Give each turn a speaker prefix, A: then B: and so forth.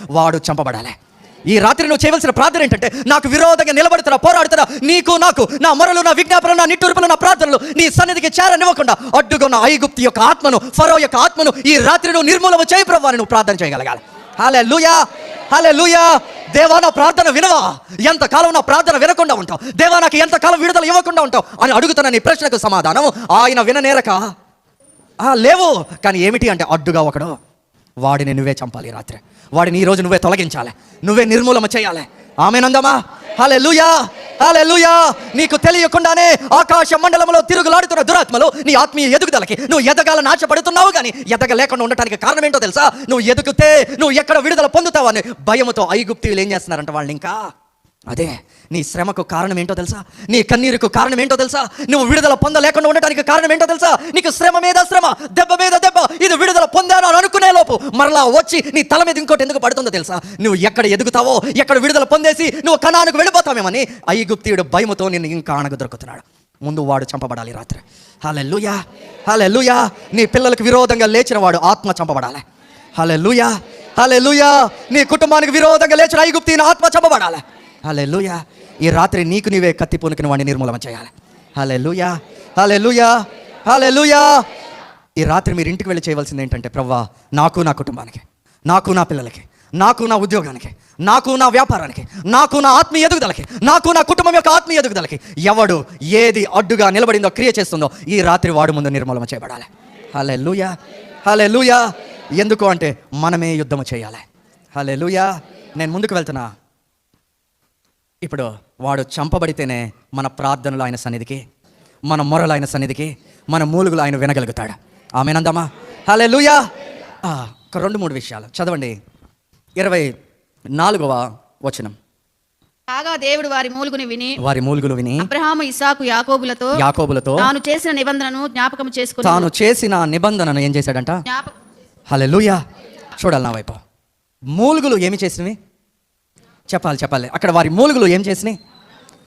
A: వాడు చంపబడాలి. ఈ రాత్రి నువ్వు చేయవలసిన ప్రార్థన ఏంటంటే నాకు విరోధంగా నిలబడతారా పోరాడుతారా నీకు నాకు నా మొరలు నా విజ్ఞాపనలు నా నిట్టూర్పులు నా ప్రార్థనలు నీ సన్నిధికి చేరనివ్వకుండా అడ్డుకున్న ఐగుప్తి యొక్క ఆత్మను ఫరో యొక్క ఆత్మను ఈ రాత్రి నువ్వు నిర్మూలన చేయి నువ్వు ప్రార్థన చేయగలగాలి. హాలే లూయా హాలే లూయా దేవా నా ప్రార్థన వినవా? ఎంతకాలం నా ప్రార్థన వినకుండా ఉంటావు? దేవా నాకు ఎంతకాలం విడుదల ఇవ్వకుండా ఉంటావు? అని అడుగుతున్న నీ ప్రశ్నకు సమాధానం ఆయన విననేరక. లేవు. కానీ ఏమిటి అంటే అడ్డుగా ఒకడు. వాడిని నువ్వే చంపాలి రాత్రి. వాడిని ఈ రోజు నువ్వే తొలగించాలి. నువ్వే నిర్మూలన చేయాలి. ఆమెనందమా హలే లూయా హలే లూయా నీకు తెలియకుండానే ఆకాశ మండలంలో తిరుగులాడుతున్న దురాత్మలు నీ ఆత్మీయ ఎదుగుదలకి నువ్వు ఎదగాలని ఆశపడుతున్నావు కానీ ఎదగలేకుండా ఉండటానికి కారణం ఏంటో తెలుసా? నువ్వు ఎదుగుతే నువ్వు ఎక్కడ విడుదల పొందుతావు అని భయముతో ఐగుప్తీయులు ఏం చేస్తున్నారంట వాళ్ళని ఇంకా అదే నీ శ్రమకు కారణం ఏంటో తెలుసా? నీ కన్నీరుకు కారణం ఏంటో తెలుసా? నువ్వు విడుదల పొందలేకుండా ఉండటానికి కారణం ఏంటో తెలుసా? నీకు శ్రమ మీద శ్రమ దెబ్బ మీద దెబ్బ ఇది విడుదల పొందాను అని అనుకునే లోపు మరలా వచ్చి నీ తల మీద ఇంకోటి ఎందుకు పడుతుందో తెలుసా? నువ్వు ఎక్కడ ఎదుగుతావో ఎక్కడ విడుదల పొందేసి నువ్వు కణానికి వెళ్ళిపోతామేమని ఐగుప్తీయుడు భయముతో నిన్ను ఇంకా అణగ దొరుకుతున్నాడు ముందు వాడు చంపబడాలి ఈ రాత్రి. హలెల్లుయా హలెల్లుయా నీ పిల్లలకు విరోధంగా లేచిన వాడు ఆత్మ చంపబడాలి. హలెల్లుయా హలెల్లుయా నీ కుటుంబానికి విరోధంగా లేచిన ఐగుప్తిని ఆత్మ చంపబడాలి. హలే లూయా ఈ రాత్రి నీకు నీవే కత్తి పొనుకిన వాడిని నిర్మూలన చేయాలి. హలే లూయా హలే లూయా హలే లూయా ఈ రాత్రి మీరు ఇంటికి వెళ్ళి చేయవలసింది ఏంటంటే ప్రవ్వా నాకు నా కుటుంబానికి నాకు నా పిల్లలకి నాకు నా ఉద్యోగానికి నాకు నా వ్యాపారానికి నాకు నా ఆత్మీయ ఎదుగుదలకి నాకు నా కుటుంబం యొక్క ఆత్మీయ ఎదుగుదలకి ఎవడు ఏది అడ్డుగా నిలబడిందో క్రియ చేస్తుందో ఈ రాత్రి వాడు ముందు నిర్మూలన చేయబడాలి. హలే లూయా హలే లూయా ఎందుకు అంటే మనమే యుద్ధము చేయాలి. హలే లూయా నేను ముందుకు వెళ్తున్నా. ఇప్పుడు వాడు చంపబడితేనే మన ప్రార్థనలు ఆయన సన్నిధికి మన మొరలు ఆయన సన్నిధికి మన మూలుగులు ఆయన వినగలుగుతాడు. ఆమెనందమ్మా. హలే లూయా ఒక రెండు మూడు విషయాలు. చదవండి. ఇరవై నాలుగవ వచనం.
B: కాగా దేవుడు వారి మూలుగుని విని
A: వారి మూలుగులు విని
B: అబ్రహాము ఇసాకు యాకోబులతో
A: యాకోబులతో
B: తాను చేసిన నిబంధనను జ్ఞాపకం చేసుకుని
A: తాను చేసిన నిబంధనను ఏం చేశాడంట? హలే లూయా చూడాలి నా వైపు. మూలుగులు ఏమి చేసినవి? చెప్పాలి చెప్పాలి. అక్కడ వారి మూలుగులు ఏం చేసినాయి?